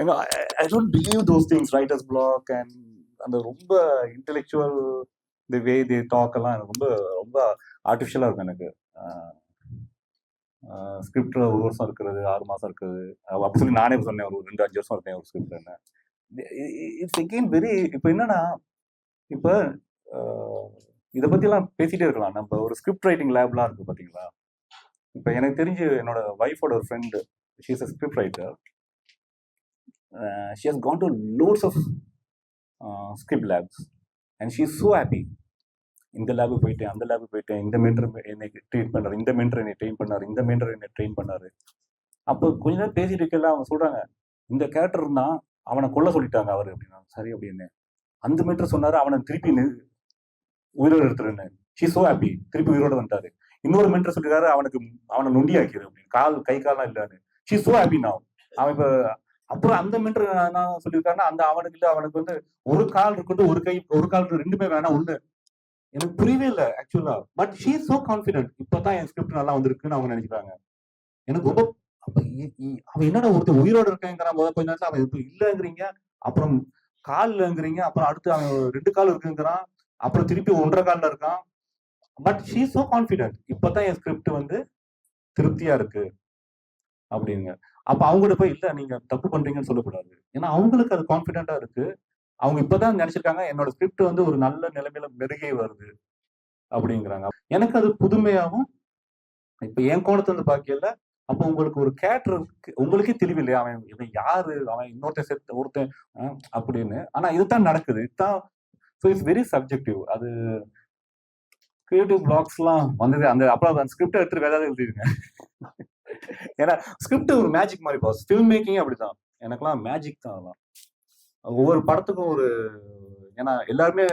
ஏன்னா I don't believe those things writers block and அந்த ரொம்ப இன்டெலெக்சுவல் தி வே தி டாக் எல்லாம் எனக்கு ரொம்ப ரொம்ப ஆர்டிஃபிஷியலாக இருக்கும் எனக்கு. ஸ்கிரிப்டில் ஒரு வருஷம் இருக்கிறது ஆறு மாதம் இருக்கிறது. அப்படி சொல்லி நானே சொன்னேன் ஒரு ரெண்டு அஞ்சு வருஷம் இருக்கேன் ஒரு ஸ்கிரிப்ட் என்ன. இட்ஸ் எகெயின் வெரி இப்போ என்னன்னா இப்போ இதை பற்றிலாம் பேசிகிட்டே இருக்கலாம். நம்ம ஒரு ஸ்கிரிப்ட் ரைட்டிங் லேப்லாம் இருக்குது பார்த்தீங்களா இப்போ எனக்கு தெரிஞ்சு என்னோட ஒய்ஃபோட ஒரு friend she's a script writer Uh, she has gone to loads of script labs and she is so happy இந்த லேபு போயிட்டேன் அந்த லேபு போயிட்டேன் இந்த மென்டர் என்னை ட்ரீட் பண்ணார் இந்த மென்டர் என்னை ட்ரெயின் பண்ணார் இந்த மென்டர் என்னை ட்ரெயின் பண்ணாரு. அப்போ கொஞ்ச நேரம் பேசிட்டு இருக்கல அவங்க சொல்கிறாங்க இந்த கேரக்டர் அவனை கொல்ல சொல்லிட்டாங்க அவர். அப்படின்னா சரி அப்படின்னு. அந்த மென்டர் சொன்னாரு அவனை திருப்பி உயிரோடு எடுத்துருன்னு. ஷீ சோ ஹாப்பி திருப்பி உயிரோடு வந்துட்டாரு. இன்னொரு மென்டர் சொல்லிட்டாரு அவனுக்கு அவனை நொண்டி ஆக்கிடு அப்படின்னு. கால் கை கால்லாம் இல்லாரு ஷீ சோ ஹாப்பி நான் அவன் இப்போ அப்புறம் அந்த மென்டர் நான் சொல்லியிருக்காருன்னா அந்த அவனுக்கு இல்லை அவனுக்கு வந்து ஒரு கால் இருக்கட்டும் ஒரு கை ஒரு கால் ரெண்டுமே வேணாம் ஒண்ணு. எனக்கு புரியவே இல்லை ஆக்சுவலா பட் ஷீ சோ கான்பிடென்ட் இப்பதான் என் ஸ்கிரிப்ட் நல்லா வந்திருக்குன்னு அவங்க நினைக்கிறாங்க. எனக்கு ரொம்ப அப்ப அவன் என்னடா ஒருத்தர் உயிரோட இருக்கேங்கிற போத கொஞ்ச நேரத்தில் அவன் இப்போ இல்லைங்கிறீங்க அப்புறம் கால்லங்கிறீங்க அப்புறம் அடுத்து அவன் ரெண்டு கால் இருக்குங்கிறான் அப்புறம் திருப்பி ஒன்றரை காலில் இருக்கான். பட் ஷீ சோ கான்பிடென்ட் இப்பதான் என் ஸ்கிரிப்ட் வந்து திருப்தியா இருக்கு. அப்படிங்க. அப்ப அவங்ககிட்ட போய் இல்ல நீங்க தப்பு பண்றீங்கன்னு சொல்லக்கூடாது. ஏன்னா அவங்களுக்கு அது கான்ஃபிடென்ட்டாக இருக்கு. அவங்க இப்பதான் நினைச்சிருக்காங்க என்னோட ஸ்கிரிப்ட் வந்து ஒரு நல்ல நிலைமையில மெருகே வருது அப்படிங்கிறாங்க. எனக்கு அது புதுமையாகவும் இப்ப என் கோணத்துல இருந்து பாக்கல அப்போ உங்களுக்கு ஒரு கேரக்டர் உங்களுக்கே தெளிவில்லையா அவன் இவன் யாரு அவன் இன்னொருத்தன் செத்து ஒருத்தன் அப்படின்னு. ஆனா இதுதான் நடக்குது. இதுதான் ஸோ இட்ஸ் வெரி சப்ஜெக்டிவ் அது கிரியேட்டிவ் பிளாக்ஸ்லாம் வந்தது அந்த அப்புறம் அந்த ஸ்கிரிப்டை எடுத்துட்டு வேற எழுதிருங்க. ஏன்னா ஸ்கிரிப்ட் ஒரு மேஜிக் மாதிரி பாஸ் ஃபில்ம் மேக்கிங் அப்படிதான். எனக்கெல்லாம் மேஜிக் தான் அதெல்லாம். ஒவ்வொரு படத்துக்கும் ஒரு ஏன்னா எல்லாருமே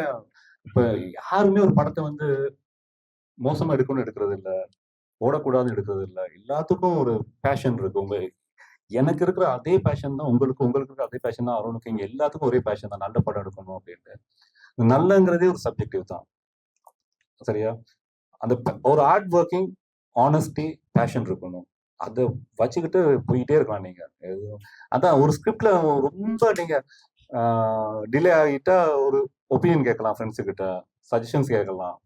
இப்ப யாருமே ஒரு படத்தை வந்து மோசமா எடுக்கணும்னு எடுக்கிறது இல்லை. ஓடக்கூடாதுன்னு எடுக்கிறது இல்லை. எல்லாத்துக்கும் ஒரு பேஷன் இருக்கு. உங்க எனக்கு இருக்கிற அதே பேஷன் தான் உங்களுக்கு உங்களுக்கு இருக்கிற அதே பேஷன் தான் அருணுக்கு. இங்க எல்லாத்துக்கும் ஒரே பேஷன் தான். நல்ல படம் எடுக்கணும் அப்படின்ட்டு. நல்லங்கிறதே ஒரு சப்ஜெக்டிவ் தான். சரியா? அந்த ஒரு ஹார்ட் ஒர்க்கிங் ஆனஸ்டி பேஷன் இருக்கணும். அதை வச்சுக்கிட்டு போயிட்டே இருக்கலாம் நீங்க. அதான் ஒரு ஸ்கிரிப்ட்ல ரொம்ப நீங்க டிலே ஆகிட்டா ஒரு ஒப்பீனியன் கேட்கலாம் ஃப்ரெண்ட்ஸு கிட்ட சஜஷன்ஸ் கேட்கலாம்.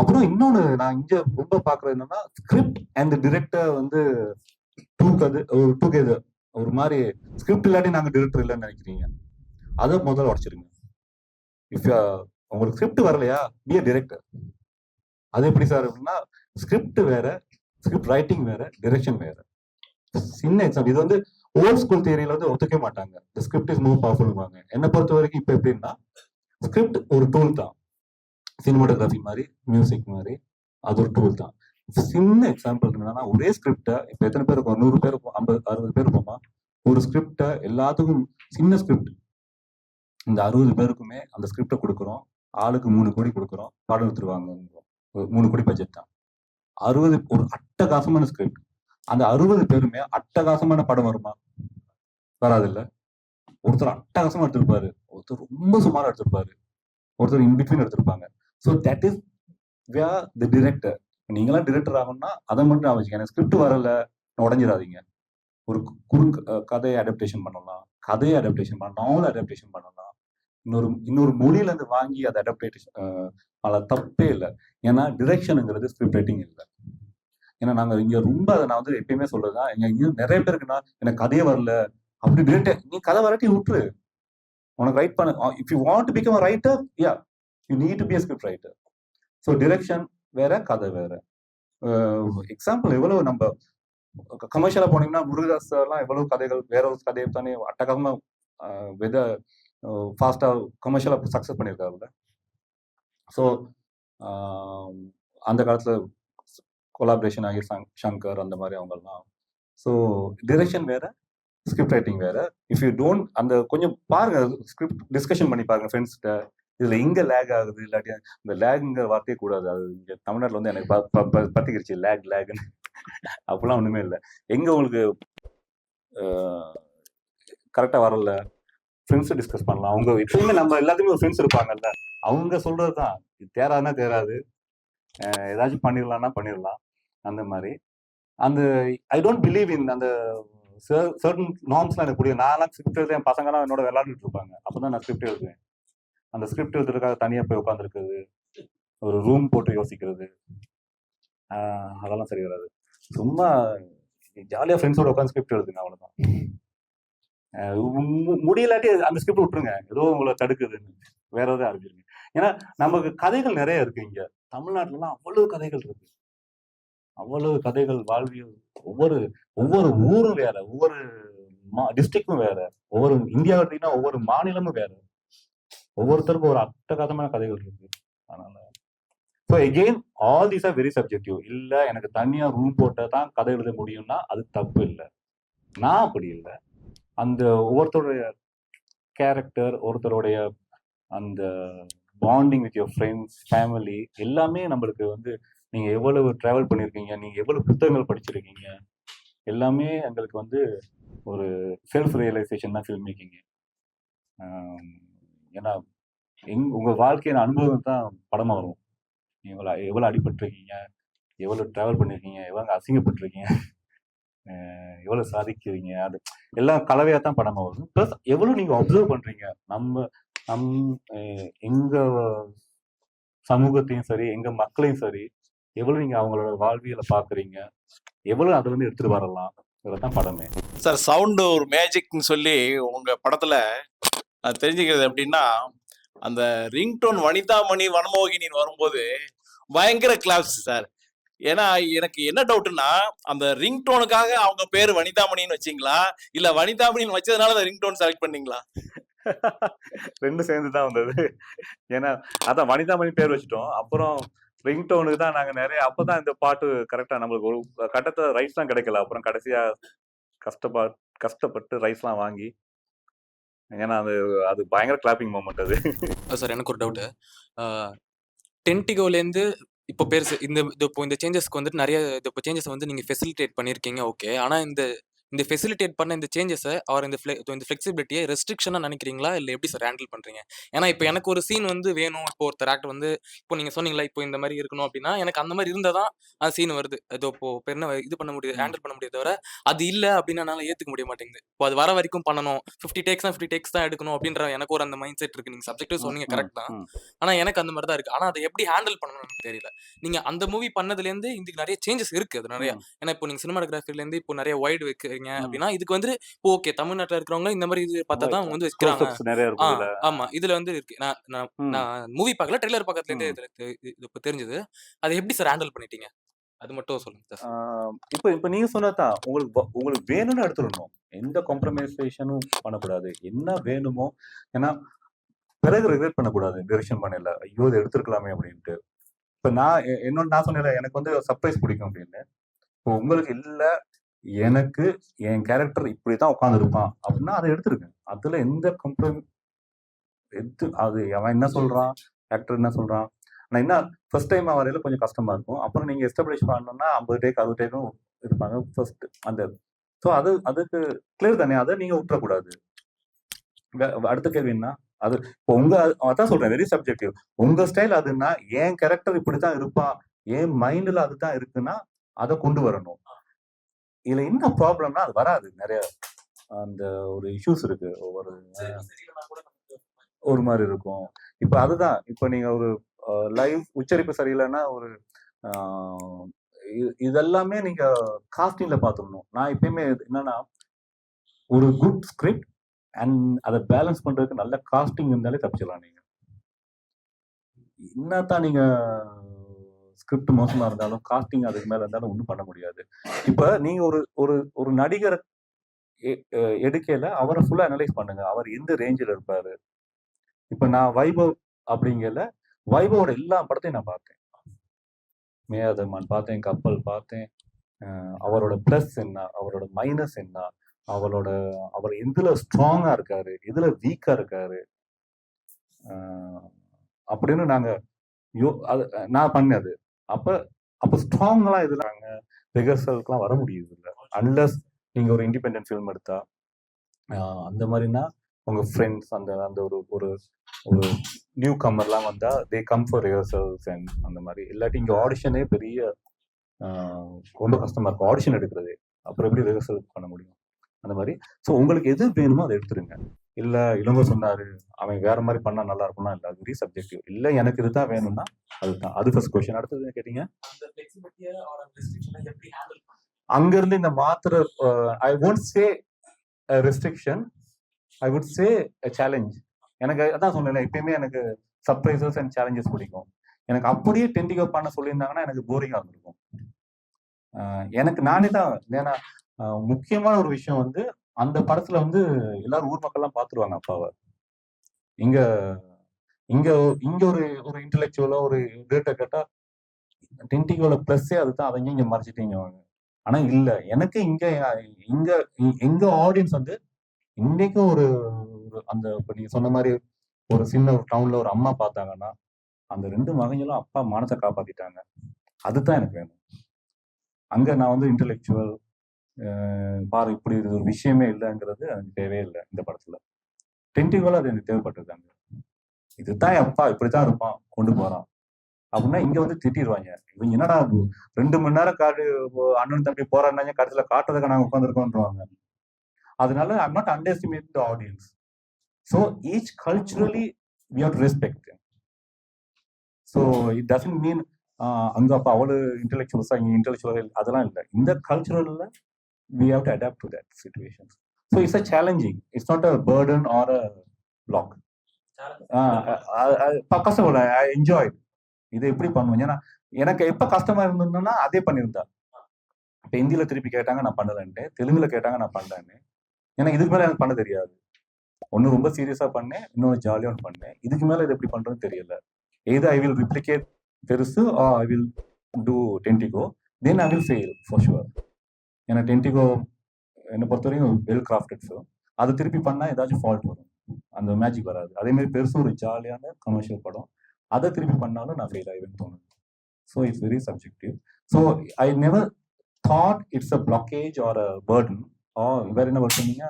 அப்புறம் இன்னொன்று நான் இங்கே ரொம்ப பார்க்குறது என்னன்னா ஸ்கிரிப்ட் அண்ட் டிரெக்டர் வந்து டூ கது ஒரு டுகெதர் ஒரு மாதிரி ஸ்கிரிப்ட் இல்லாட்டி நாங்கள் டிரெக்டர் இல்லைன்னு நினைக்கிறீங்க. அதை முதல்ல உடச்சிருங்க. இஃப் உங்களுக்கு ஸ்கிரிப்ட் வரலையா? பி டிரெக்டர் அது எப்படி சார் அப்படின்னா ஸ்கிரிப்ட் வேற ஸ்கிரிப்ட் ரைட்டிங் வேற டிரெக்ஷன் வேற. சின்ன எக்ஸாம்பிள் இது வந்து ஓல்ட் ஸ்கூல் தியரியில வந்து ஒத்துக்க மாட்டாங்க. த ஸ்கிரிப்ட் இஸ் மோர் பவர்ஃபுல்வாங்க என்னை பொறுத்த வரைக்கும் இப்போ எப்படின்னா ஸ்கிரிப்ட் ஒரு டூல் தான். சினிமாட்டோகிராஃபி மாதிரி மியூசிக் மாதிரி அது ஒரு டூல் தான். சின்ன எக்ஸாம்பிள் என்னன்னா ஒரே ஸ்கிரிப்டை இப்போ எத்தனை பேர் இருக்கும் நூறு பேர் இருக்கும் ஐம்பது அறுபது பேர் இருப்போமா? ஒரு ஸ்கிரிப்டை எல்லாத்துக்கும் சின்ன ஸ்கிரிப்ட் இந்த அறுபது பேருக்குமே அந்த ஸ்கிரிப்டை கொடுக்குறோம். ஆளுக்கு மூணு கோடி கொடுக்குறோம். பாடல் எடுத்துருவாங்க ஒரு மூணு கோடி பட்ஜெட் தான். அறுபது ஒரு அட்டகாசமான ஸ்கிரிப்ட் அந்த அறுபது பேருமே அட்டகாசமான படம் வருமா? வராது இல்ல ஒருத்தர் அட்டகாசமா எடுத்திருப்பாரு. ஒருத்தர் ரொம்ப சுமாரா எடுத்திருப்பாரு. ஒருத்தர் இன்பிட்வீன் எடுத்திருப்பாங்க. So that is via the director நீங்களாம் டிரெக்டர் ஆகணும்னா அதை மட்டும் நான் வச்சுக்கேன் ஸ்கிரிப்ட் வரல உடஞ்சிடாதீங்க. ஒரு குறுக்கு கதையை அடாப்டேஷன் பண்ணலாம். கதையை அடாப்டேஷன் பண்ணலாம். நாவல் அடாப்டேஷன் பண்ணலாம். இன்னொரு இன்னொரு மொழியில இருந்து வாங்கி அதை அடாப்டேஷன் அதில் தப்பே இல்லை. ஏன்னா டிரெக்ஷனுங்கிறது ஸ்கிரிப்ட் ரைட்டிங் இல்லை. ஏன்னா நாங்க இங்க ரொம்ப அதை நான் வந்து எப்பயுமே சொல்றதுதான் இங்க இங்க நிறைய பேருக்குன்னா எனக்கு கதையே வரல. அப்படி டிரெக்டே நீ கதை வராட்டி விட்டுரு. உனக்கு ரைட் பண்ண if you want to become writer yeah you need to be script writer so direction வேற கதை வேற. எக்ஸாம்பிள் எவ்வளவு நம்ம கமர்ஷியலா போனீங்கன்னா முருகதாஸ் எல்லாம் எவ்வளவு கதைகள் வேற ஒரு கதையை தானே அட்டகமாக வித ஃபாஸ்டா கமர்ஷியலா சக்சஸ் பண்ணியிருக்காருல்ல. ஸோ அந்த காலத்தில் கொலாபரேஷன் ஆகி சங்- சங்கர் அந்த மாதிரி அவங்கெல்லாம் ஸோ டிரெக்ஷன் வேற ஸ்கிரிப்ட் ரைட்டிங் வேற. இஃப் யூ டோன்ட் அந்த கொஞ்சம் பாருங்க ஸ்கிரிப்ட் டிஸ்கஷன் பண்ணி பாருங்க ஃப்ரெண்ட்ஸ்கிட்ட இதுல எங்க லேக் ஆகுது இல்லாட்டி இந்த லேக்ங்கிற வார்த்தையே கூடாது. அது இங்க தமிழ்நாட்டில் வந்து எனக்கு ப- ப- ப- பத்திக்கிருச்சு லேக் லேக்னு அப்படிலாம் ஒண்ணுமே இல்லை. எங்க உங்களுக்கு கரெக்டாக வரல? ஃப்ரெண்ட்ஸை டிஸ்கஸ் பண்ணலாம். அவங்க எப்பவுமே நம்ம எல்லாத்துக்குமே ஒரு ஃப்ரெண்ட்ஸ் இருப்பாங்கல்ல. அவங்க சொல்றது தான் இது தேராதுன்னா தேராது. ஏதாச்சும் பண்ணிடலாம்னா பண்ணிடலாம். அந்த மாதிரி. அந்த ஐ டோன்ட் பிலீவ் இன் அந்த சர்டன் நார்ம்ஸ்லாம் எனக்கு புரியும் நான்லாம் ஸ்கிரிப்ட் எழுத என் பசங்கலாம் என்னோட விளையாடிட்டு இருப்பாங்க. அப்பதான் நான் ஸ்கிரிப்ட் எழுதுவேன். அந்த ஸ்கிரிப்ட் எழுதுறதுக்காக தனியாக போய் உட்காந்துருக்குது ஒரு ரூம் போட்டு யோசிக்கிறது. அதெல்லாம் சரி வராது. சும்மா ஜாலியாக ஃப்ரெண்ட்ஸோட உட்காந்து ஸ்கிரிப்ட் எழுதுங்க அவ்வளோதான் முடியலாட்டி அந்த ஸ்கிரிப்ட் விட்டுருங்க. ஏதோ உங்களை தடுக்குதுன்னு. வேற எதாவது ஆரம்பிச்சிருங்க ஏன்னா நமக்கு கதைகள் நிறைய இருக்கு இங்க. தமிழ்நாட்டுலலாம் அவ்வளவு கதைகள் இருக்கு. அவ்வளவு கதைகள் வாழ்வியல் ஒவ்வொரு ஒவ்வொரு ஊரும் வேற. ஒவ்வொரு டிஸ்ட்ரிக்டும் வேற. ஒவ்வொரு இந்தியா எடுத்தீங்கன்னா ஒவ்வொரு மாநிலமும் வேற. ஒவ்வொருத்தருக்கும் ஒரு அட்டகாசமான கதைகள் இருக்கு. அதனால so again all these are very subjective இல்லை எனக்கு தனியாக ரூம் போட்டால் தான் கதை எழுத முடியும்னா அது தப்பு இல்லை. நான் அப்படி இல்லை. அந்த ஒவ்வொருத்தருடைய கேரக்டர் ஒருத்தருடைய அந்த bonding with your friends family எல்லாமே நம்மளுக்கு வந்து நீங்கள் எவ்வளவு ட்ராவல் பண்ணியிருக்கீங்க நீங்கள் எவ்வளவு புத்தகங்கள் படிச்சிருக்கீங்க எல்லாமே எங்களுக்கு வந்து ஒரு செல்ஃப் ரியலைசேஷன் தான் ஃபில்ம் மேக்கிங் ஏன்னா எங் உங்கள் வாழ்க்கையின் அனுபவம் தான் படமாக வரும். எவ்வளோ எவ்வளோ அடிபட்டிருக்கீங்க எவ்வளோ ட்ராவல் பண்ணியிருக்கீங்க எவ்வளோ அசிங்கப்பட்டிருக்கீங்க. எவ்வளோ எவ்வளவு சாதிக்கிறீங்க? அது எல்லாம் கலவையா தான் படமா வரும். ப்ளஸ் எவ்வளவு நீங்க அப்சர்வ் பண்றீங்க? நம்ம நம் எங்கள் எங்க சமூகத்தையும் சரி எங்க மக்களையும் சரி எவ்வளவு நீங்க அவங்களோட வாழ்வியலை பாக்குறீங்க? எவ்வளவு அதுல இருந்து எடுத்துட்டு வரலாம்? இதுதான் படமே. சார் சவுண்டு ஒரு மேஜிக்னு சொல்லி உங்க படத்துல நான் தெரிஞ்சுக்கிறது எப்படின்னா அந்த ரிங்டோன் வனிதாமணி வனமோகினின்னு வரும்போது பயங்கர கிளாப்ஸ் சார். ஏன்னா எனக்கு என்ன டவுட்னா அந்த ரிங்டோனுக்காக அவங்க பேர் வனிதாமணின்னு வச்சீங்களா? இல்ல வனிதாமணின்னு வச்சதுனால அந்த ரிங்டோன் செலக்ட் பண்ணீங்களா? ரெண்டும் சேர்ந்து தான் வந்தது. ஏன்னா அதான் வனிதாமணி பேர் வச்சுட்டோம். அப்புறம் ரிங்டோனுக்கு தான் நாங்க நிறைய அப்பதான் இந்த பாட்டு கரெக்டா நம்மளுக்கு ஒரு கட்டத்துல ரைஸ் தான் கிடைக்கல. அப்புறம் கடைசியா கஷ்டப்பா கஷ்டப்பட்டு ரைஸ்லாம் வாங்கி ஏன்னா அது அது பயங்கர கிளாப்பிங் மூமெண்ட் அது. சார் எனக்கு ஒரு டவுட்டு டென்டிகோலேருந்து இப்போ பெருசு இந்த இப்போ இந்த சேஞ்சஸ்க்கு வந்துட்டு நிறைய இது இப்போ சேஞ்சஸ் வந்து நீங்கள் ஃபெசிலிட்டேட் பண்ணியிருக்கீங்க ஓகே ஆனால் இந்த இந்த ஃபெசிலிட்டேட் பண்ண இந்த சேஞ்சஸை அவர் இந்த ஃப்ளெ இந்த ஃப்ளெக்சிபிலிட்டியை ரெஸ்ட்ரிக்ஷனாக நினைக்கிறீங்களா? இல்லை எப்படி சார் ஹேண்டில் பண்ணுறீங்க ஏன்னா இப்போ எனக்கு ஒரு சீன் வந்து வேணும். இப்போ ஒருத்தர் ஆக்டர் வந்து இப்போ நீங்கள் சொன்னீங்களா இப்போ இந்த மாதிரி இருக்கணும் அப்படின்னா எனக்கு அந்த மாதிரி இருந்தால் தான் அந்த சீன் வருது. அது இப்போ என்ன இது பண்ண முடியுது. ஹேண்டில் பண்ண முடியாது தவிர அது இல்லை அப்படின்னா என்னால் ஏற்றுக்க முடிய மாட்டேங்குது. இப்போ அது வர வரைக்கும் பண்ணணும். ஃபிஃப்டி டேக்ஸ் தான் ஃபிஃப்டி டேக்ஸ் தான் எடுக்கணும் அப்படின்ற எனக்கு ஒரு அந்த மைண்ட் செட் இருக்கு நீங்கள் சப்ஜெக்டிவ் சொன்னீங்க கரெக்ட் தான். ம். ஆனா எனக்கு அந்த மாதிரி தான் இருக்கு. ஆனா அதை எப்படி ஹேண்டில் பண்ணணும்னு எனக்கு தெரியல. நீங்க அந்த மூவி பண்ணதுல இருந்து இதுக்கு நிறைய சேஞ்சஸ் இருக்கு. அது நிறைய. ஏன்னா இப்போ நீங்க சினிமாட்டோகிராஃபில இருந்து இப்போ நிறைய வைடு வைக்கிறீங்க. அப்படின்னா இதுக்கு வந்து ஓகே தமிழ்நாட்டுல இருக்கிறவங்க இந்த மாதிரி இது பார்த்தா தான் அவங்க வந்து வைக்கிறாங்க. ஆமா. இதுல வந்து இருக்கு. நான் நான் மூவி பார்க்கல ட்ரெய்லர் பக்கத்துல இருந்தே இது இப்போ தெரிஞ்சது. அதை எப்படி சார் ஹேண்டில் பண்ணிட்டீங்க? அது மட்டும் சொல்லுங்க இப்ப இப்ப நீங்க சொன்னதான் உங்களுக்கு உங்களுக்கு வேணும்னு எடுத்துடணும். எந்த காம்ப்ரமைசேஷனும் பண்ணக்கூடாது. என்ன வேணுமோ ஏன்னா பிறகு ரிக்ரெட் பண்ணக்கூடாது. டிரெக்ஷன் பண்ணல. ஐயோ இது எடுத்துருக்கலாமே அப்படின்ட்டு. இப்ப நான் என்னோட நான் சொன்னேன்ல எனக்கு வந்து சர்ப்ரைஸ் பிடிக்கும் அப்படின்னு. இப்போ உங்களுக்கு இல்ல எனக்கு என் கேரக்டர் இப்படி தான் உட்காந்துருப்பான் அப்படின்னா அதை எடுத்துருக்கேன் அதுல எந்த கம்ப்ளைண்ட் எது அது அவன் என்ன சொல்றான்? ஆக்டர் என்ன சொல்றான்? நான் என்ன ஃபர்ஸ்ட் டைம் வரையில கொஞ்சம் கஷ்டமா இருக்கும். அப்புறம் நீங்க எஸ்டாப்ளிஷ் பண்ணணும்னா ஐம்பது டேக் அறுபது டேக்கும் இருப்பாங்க. ஃபர்ஸ்ட் அந்த ஸோ அது அதுக்கு கிளியர் தானே? அதை நீங்க விட்டுறக்கூடாது. அடுத்த கேள்வி என்ன? அது இப்போ உங்க அதான் சொல்றேன் வெரி சப்ஜெக்டிவ் உங்க ஸ்டைல் அதுன்னா என் கேரக்டர் இப்படித்தான் இருப்பான் என் மைண்ட்ல அதுதான் இருக்குன்னா அதை கொண்டு வரணும். இதுல என்ன ப்ராப்ளம்னா அது வராது. நிறைய அந்த ஒரு இஷ்யூஸ் இருக்கு. ஒவ்வொரு ஒரு மாதிரி இருக்கும். இப்போ அதுதான். இப்போ நீங்க ஒரு லைவ் உச்சரிப்பு சரியில்லைன்னா ஒரு இதெல்லாமே நீங்க காஸ்டிங்ல பாத்துடணும் நான் எப்பயுமே என்னன்னா ஒரு குட் ஸ்கிரிப்ட் அண்ட் அதை பேலன்ஸ் பண்றதுக்கு நல்ல காஸ்டிங் இருந்தாலே தப்பிச்சிடலாம் நீங்க. என்னத்தான் நீங்க ஸ்கிரிப்ட் மோசமா இருந்தாலும் காஸ்டிங் அதுக்கு மேல இருந்தாலும் ஒன்றும் பண்ண முடியாது. இப்ப நீங்க ஒரு ஒரு ஒரு நடிகரை எ- எடுக்கையில அவரை ஃபுல்லா அனலைஸ் பண்ணுங்க. அவர் எந்த ரேஞ்சில் இருப்பாரு? இப்ப நான் வைபவ் அப்படிங்கல வைபவோட எல்லா படத்தையும் நான் பார்த்தேன். மேயாதமான் பார்த்தேன் கப்பல் பார்த்தேன் அவரோட ப்ளஸ் என்ன அவரோட மைனஸ் என்ன அவரோட அவர் எதுல ஸ்ட்ராங்கா இருக்காரு எதுல வீக்கா இருக்காரு அப்படின்னு நாங்க யோ அது நான் பண்ணது. அப்ப அப்ப ஸ்ட்ராங்லாம் இதுல நாங்கள் ரிஹர்சலுக்குலாம் வர முடியுது இல்லை அன்லஸ் நீங்க ஒரு இண்டிபெண்டன்ட் ஃபிலிம் எடுத்தா அந்த மாதிரினா உங்க ஃப்ரெண்ட்ஸ் அந்த அந்த ஒரு ஒரு ஒரு நியூ கம்மர்லாம் வந்தா they come for rehearsals and அந்த மாதிரி. இல்லாட்டி இங்க ஆடிஷனே பெரிய ரொம்ப கஷ்டமா இருக்கும். ஆடிஷன் எடுக்கிறது. அப்புறம் எப்படி ரிஹர்சல் பண்ண முடியும்? அந்த மாதிரி. ஸோ உங்களுக்கு எது வேணுமோ அதை எடுத்துருங்க. இல்ல இளங்கோ சொன்னாரு. அவன் வேற மாதிரி பண்ணா நல்லா இருக்கும்னா இல்ல அது வெரி சப்ஜெக்டிவ் இல்ல எனக்கு இதுதான் வேணும்னா அதுதான். அது ஃபர்ஸ்ட் கொஸ்டின் அடுத்தது கேட்டீங்க? அங்க இருந்து இந்த மாத்திர I won't say restriction I would say challenge எனக்கு அதான் சொன்னேன் எப்பயுமே எனக்கு சர்ப்ரைசஸ் அண்ட் சேலஞ்சஸ் பிடிக்கும். எனக்கு அப்படியே டென்டிகோ பண்ண சொல்லியிருந்தாங்கன்னா எனக்கு போரிங் இருந்திருக்கும். எனக்கு நானே தான் ஏன்னா முக்கியமான ஒரு விஷயம் வந்து அந்த படத்துல வந்து எல்லாரும் ஊர் மக்கள்லாம் பார்த்துருவாங்க அப்பாவை. இங்க இங்க இங்க ஒரு ஒரு இன்டெலெக்சுவலா ஒரு டேட்டா கேட்டா டென்டிகோல பிளஸ்ஸே அதுதான் அதை இங்க மறைச்சிட்டீங்க ஆனா இல்ல. எனக்கு இங்க இங்க இ- எங்க ஆடியன்ஸ் வந்து இன்னைக்கும் ஒரு ஒரு அந்த இப்ப நீங்க சொன்ன மாதிரி ஒரு சின்ன ஒரு டவுன்ல ஒரு அம்மா பார்த்தாங்கன்னா அந்த ரெண்டு மகங்களும் அப்பா மானத்தை காப்பாத்திட்டாங்க. அதுதான் எனக்கு வேணும். அங்க நான் வந்து இன்டெலெக்சுவல் பாரு இப்படி ஒரு விஷயமே இல்லைங்கிறது எனக்கு தேவையே இல்லை இந்த படத்துல. டென்டிவலா அது எனக்கு தேவைப்பட்டிருக்காங்க இதுதான் என் அப்பா இப்படித்தான் இருப்பான் கொண்டு போறான். அப்படின்னா இங்க வந்து திட்டிடுவாங்க இவங்க என்னடா ரெண்டு மணி நேரம் காடு அண்ணன் தம்பி போறாங்க கடைசியில காட்டுறதுக்கு நாங்க உட்காந்துருக்கோன்றவாங்க அதனால I'm not underestimate the audience so each culturally we have to respect so it doesn't mean அங்க அப்ப அவ்வளவு இன்டெலெக்சுவல்ஸா இங்க இன்டெலெக்சுவல் அதெல்லாம் இல்லை. இந்த கல்ச்சுரல்ல we have to adapt to that situations so it's a challenging it's not a burden or a block கஷ்டப்பட I enjoy இதை எப்படி பண்ணுவேன்? ஏன்னா எனக்கு எப்ப கஷ்டமா இருந்ததுன்னா அதே பண்ணியிருந்தா. இப்ப ஹிந்தியில திருப்பி கேட்டாங்க நான் பண்ணலன்ட்டு. தெலுங்குல கேட்டாங்க நான் பண்ணலன்னு. ஏன்னா இதுக்கு மேல எனக்கு பண்ண தெரியாது. ஒன்னு ரொம்ப சீரியஸா பண்ணேன் இன்னொன்னு ஜாலியா ஒன்று பண்ணேன். இதுக்கு மேல இது எப்படி பண்றதுன்னு தெரியல. எது ஐ வில் ரிப்ளிகேட் பெருசு I will do டென்டிகோ then I will fail for sure ஏன்னா டென்டிகோ என்னை பொறுத்த வரைக்கும் வெல் கிராஃப்டட் ஃபிலிம் அது திருப்பி பண்ணா ஏதாச்சும் ஃபால்ட் வரும். அந்த மேஜிக் வராது. அதே மாதிரி பெருசு ஒரு ஜாலியான கமர்ஷியல் படம் அதை திருப்பி பண்ணாலும் நான் ஃபெயில் ஆகிவேன்னு தோணுது. So it's very subjective so I never thought it's a blockage or a burden ஆ வேற என்ன சொன்னீங்க?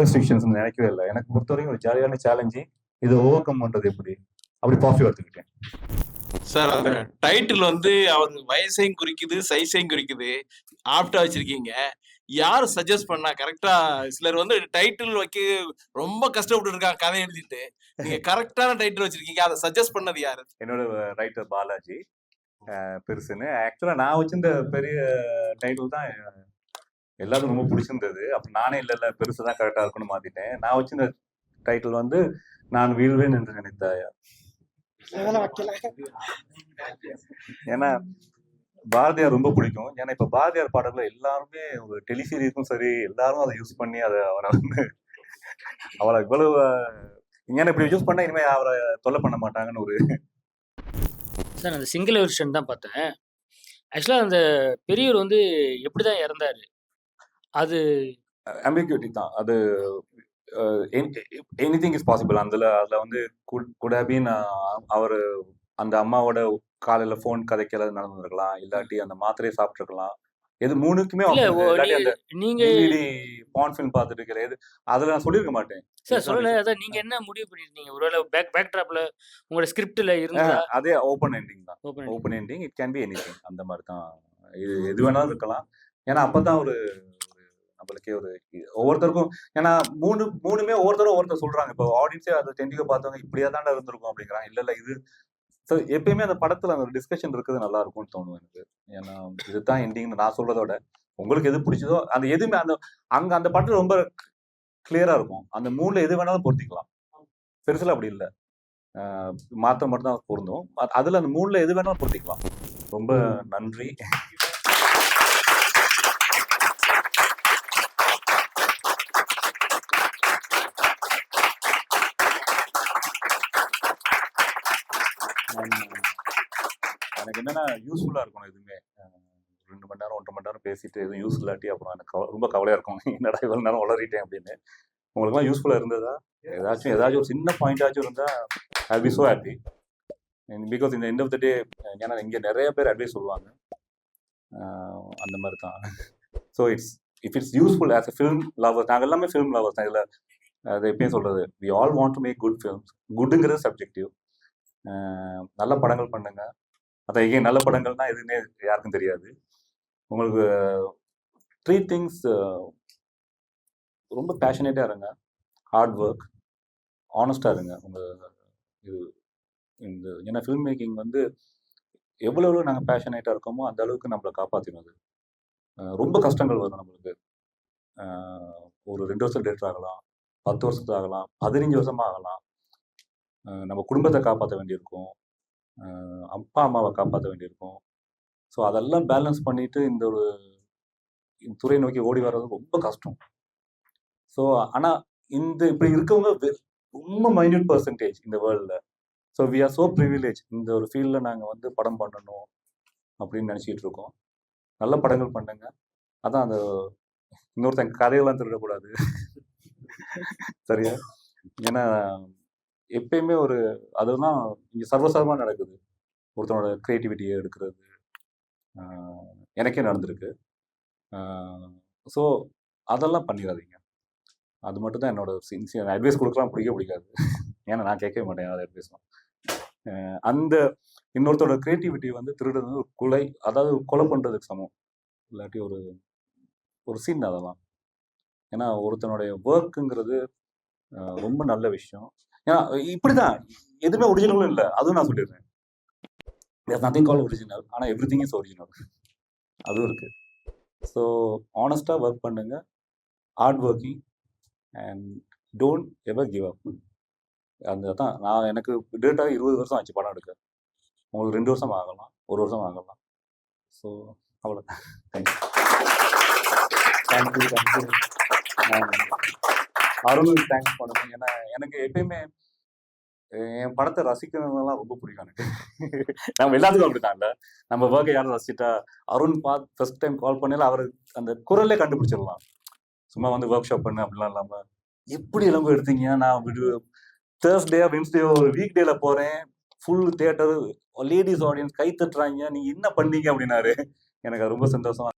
ரெஸ்ட்ரிக்ஷன்ஸ் நினைக்கவே இல்லை. எனக்கு பொறுத்த வரைக்கும் ஒரு ஜாலியான சேலஞ்சு இதை ஓவர் கம் பண்றது எப்படி? அப்படி பாசிட்டிவ் எடுத்துக்கிட்டேன் சார் அந்த டைட்டில் வந்து அவர் வயசையும் குறிக்குது சைஸையும் குறிக்குது. ஆப்டா வச்சிருக்கீங்க. யார் சஜஸ்ட் பண்ணா? கரெக்டா சிலர் வந்து டைட்டில் வைக்க ரொம்ப கஷ்டப்பட்டு இருக்காங்க கதை எழுதிட்டு. நீங்க கரெக்டான டைட்டில் வச்சிருக்கீங்க அதை சஜஸ்ட் பண்ணது யாரு? என்னோட ரைட்டர் பாலாஜி பெருசுன்னு. ஆக்சுவலா நான் வச்சிருந்த பெரிய டைட்டில் தான் எல்லாரும் எல்லாருக்கும் ரொம்ப பிடிச்சிருந்தது. அப்ப நானே இல்ல இல்ல பெருசு தான் கரெக்டா இருக்கும்னு மாத்திட்டேன். நான் வச்சிருந்த டைட்டில் வந்து நான் வீழ்வேன் என்று நினைத்தாயா? அதெல்லாம் வைக்கல? ஏன்னா பாரதியார் ரொம்ப பிடிக்கும். ஏன்னா இப்ப பாரதியார் பாடல்கள் எல்லாருமே ஒரு டெலிசீரிஸும் சரி எல்லாரும் அதை யூஸ் பண்ணி அதை அவரை வந்து அவரை இவ்வளவு ஏன்னா இப்படி யூஸ் பண்ணா இனிமே அவரை தொல்லை பண்ண மாட்டாங்கன்னு ஒரு சார் அந்த சிங்கிள் வெர்ஷன் தான் பார்த்தேன். ஆக்சுவலாக அந்த பெரியவர் வந்து எப்படி தான் இறந்தாரு? அது ambiguity தான். அது எனி திங் இஸ் பாசிபிள் அதுல அதுல வந்து குட் ஹேபீன் அவர் அந்த அம்மாவோட காலையில ஃபோன் கதைக்கல நடந்திருக்கலாம். இல்லாட்டி அந்த மாத்திரையை சாப்பிட்டுருக்கலாம். எது மூணுக்குமே நீங்க பான் ஃபிலிம் பார்த்துட்டு இருக்கிற எது அதுல நான் சொல்லியிருக்க மாட்டேன். சார் சொல்லல அதான் நீங்க என்ன முடிவு பண்ணிருந்தீங்க ஒருவேளை பேக் பேக் ட்ராப்ல உங்களோட ஸ்கிரிப்ட்ல இருந்ததா அஹ், அதே ஓப்பன் எண்டிங் தான். Open ending it can be any அந்த மாதிரி தான். இது எது வேணாலும் இருக்கலாம். ஏன்னா அப்பதான் ஒரு நம்மளுக்கே ஒரு ஒவ்வொருத்தருக்கும் ஏன்னா மூணு மூணுமே ஒவ்வொருத்தரும் ஒவ்வொருத்தர் சொல்றாங்க. இப்போ ஆடியன்ஸே அதை டென்டிகோ பார்த்தவங்க இப்படியா தாண்டா இருந்திருக்கும் அப்படிங்கிறாங்க. இல்ல இல்ல இது ஸோ எப்பயுமே அந்த படத்துல அந்த டிஸ்கஷன் இருக்குது நல்லா இருக்கும்னு தோணும் எனக்கு. ஏன்னா இதுதான் எண்டிங்னு நான் சொல்றதோட உங்களுக்கு எது பிடிச்சதோ அந்த எதுவுமே அந்த அங்க அந்த படத்துல ரொம்ப கிளியரா இருக்கும். அந்த மூணுல எது வேணாலும் பொருத்திக்கலாம். பெருசுல அப்படி இல்லை. மாற்ற மட்டும் தான் பொருந்தும். அதுல அந்த மூணுல எது வேணாலும் பொருத்திக்கலாம். ரொம்ப நன்றி. எனக்கு என்னன்னா யூஸ்ஃபுல்லாக இருக்கணும் எதுவுமே. ரெண்டு மணி நேரம் ஒன்றரை மணி நேரம் பேசிட்டு எதுவும் யூஸ் இல்லாட்டி அப்புறம் எனக்கு ரொம்ப கவலையாக இருக்கும். என்னடா இவ்வளோ நேரம் வளரிட்டேன் அப்படின்னு. உங்களுக்குலாம் யூஸ்ஃபுல்லாக இருந்ததா? ஏதாச்சும் ஏதாச்சும் ஒரு சின்ன பாயிண்டாச்சும் இருந்தால் I be so happy because இந்த எண்ட் ஆஃப் த டே ஏன்னா இங்கே நிறைய பேர் அட்வைஸ் சொல்லுவாங்க. அந்த மாதிரி தான். So it's if it's useful as a film lovers நாங்கள் எல்லாமே ஃபிலிம் லவர்ஸ் தான். இதில் அது எப்பயும் சொல்கிறது we all want to make good films குட்டுங்கிறது subjective நல்ல படங்கள் பண்ணுங்க. அதான் ஏன் நல்ல படங்கள்னா எதுவுமே யாருக்கும் தெரியாது. உங்களுக்கு த்ரீ திங்ஸ் ரொம்ப பேஷனேட்டாக இருங்க. ஹார்ட் ஒர்க் ஆனஸ்டாக இருங்க. உங்கள் இது இந்த ஏன்னா ஃபில்ம் மேக்கிங் வந்து எவ்வளோ எவ்வளோ நாங்கள் பேஷனேட்டாக இருக்கோமோ அந்த அளவுக்கு நம்மளை காப்பாற்றினது ரொம்ப கஷ்டங்கள் வரும் நம்மளுக்கு. ஒரு ரெண்டு வருஷம் டேட் ஆகலாம் பத்து வருஷத்துக்கு ஆகலாம் பதினஞ்சு வருஷமாக ஆகலாம். நம்ம குடும்பத்தை காப்பாற்ற வேண்டியிருக்கும். அப்பா அம்மாவை காப்பாற்ற வேண்டியிருக்கும். ஸோ அதெல்லாம் பேலன்ஸ் பண்ணிட்டு இந்த ஒரு துறை நோக்கி ஓடி வர்றது ரொம்ப கஷ்டம். ஸோ ஆனால் இந்த இப்படி இருக்கவங்க ரொம்ப மைன்யூட் பர்சன்டேஜ் இந்த வேர்ல்டில் so we are so privilege இந்த ஒரு ஃபீல்டில் நாங்கள் வந்து படம் பண்ணணும் அப்படின்னு நினச்சிக்கிட்டு இருக்கோம். நல்ல படங்கள் பண்ணுங்க. அதான் அந்த இன்னொருத்தன் கதையெல்லாம் திருடக்கூடாது. சரியா? ஏன்னா எப்பயுமே ஒரு அதுதான் இங்கே சர்வசாதாரணமாக நடக்குது. ஒருத்தனோட க்ரியேட்டிவிட்டியை எடுக்கிறது. எனக்கே நடந்திருக்கு. ஸோ அதெல்லாம் பண்ணிடாதீங்க அது மட்டும் தான் என்னோட சின்சியர் அட்வைஸ் கொடுக்கலாம். பிடிக்க பிடிக்காது. ஏன்னா நான் கேட்கவே மாட்டேன் அதை அட்வைஸ்லாம் அந்த இன்னொருத்தோட க்ரியேட்டிவிட்டி வந்து திருடுறது ஒரு கொலை அதாவது கொலை பண்ணுறதுக்கு சமம். இல்லாட்டி ஒரு ஒரு சீன் அதெல்லாம். ஏன்னா ஒருத்தனுடைய ஒர்க்குங்கிறது ரொம்ப நல்ல விஷயம். ஏன்னா இப்படிதான். எதுவுமே ஒரிஜினலும் இல்லை. அதுவும் நான் சொல்லிடுறேன். தேர் நத்திங் கால் ஒரிஜினல் ஆனால் எவ்ரி திங் இஸ் ஒரிஜினல் அதுவும் இருக்கு. ஸோ ஆனஸ்டாக ஒர்க் பண்ணுங்க. Hard working and don't ever give up அந்த தான் நான் எனக்கு டேட்டாக இருபது வருஷம் ஆச்சு படம் எடுக்க. உங்களுக்கு ரெண்டு வருஷம் ஆகலாம். ஒரு வருஷம் ஆகலாம். ஸோ அவ்வளோ thank you thank you thank you அருணுக்கு thanks பண்ணணும் ஏன்னா எனக்கு எப்பயுமே என் படத்தை ரசிக்கிறவங்கலாம் ரொம்ப பிடிக்கும் எனக்கு. நம்ம எல்லாத்துக்கும் அப்படித்தான்ல? நம்ம ஒர்க்கை யாரும் ரசிச்சிட்டா அருண் பா ஃபர்ஸ்ட் டைம் கால் பண்ணல அவர் அந்த குரல்லே கண்டுபிடிச்சிடலாம். சும்மா வந்து ஒர்க் ஷாப் பண்ணு அப்படிலாம் இல்லாம எப்படி எலும்பு எடுத்தீங்க? நான் தேர்ஸ்டே வென்ஸ்டே ஒரு வீக் டேல போறேன். ஃபுல் தேட்டர் லேடிஸ் ஆடியன்ஸ் கை தட்டுறாங்க. நீங்க என்ன பண்ணீங்க? அப்படின்னாரு. எனக்கு ரொம்ப சந்தோஷம்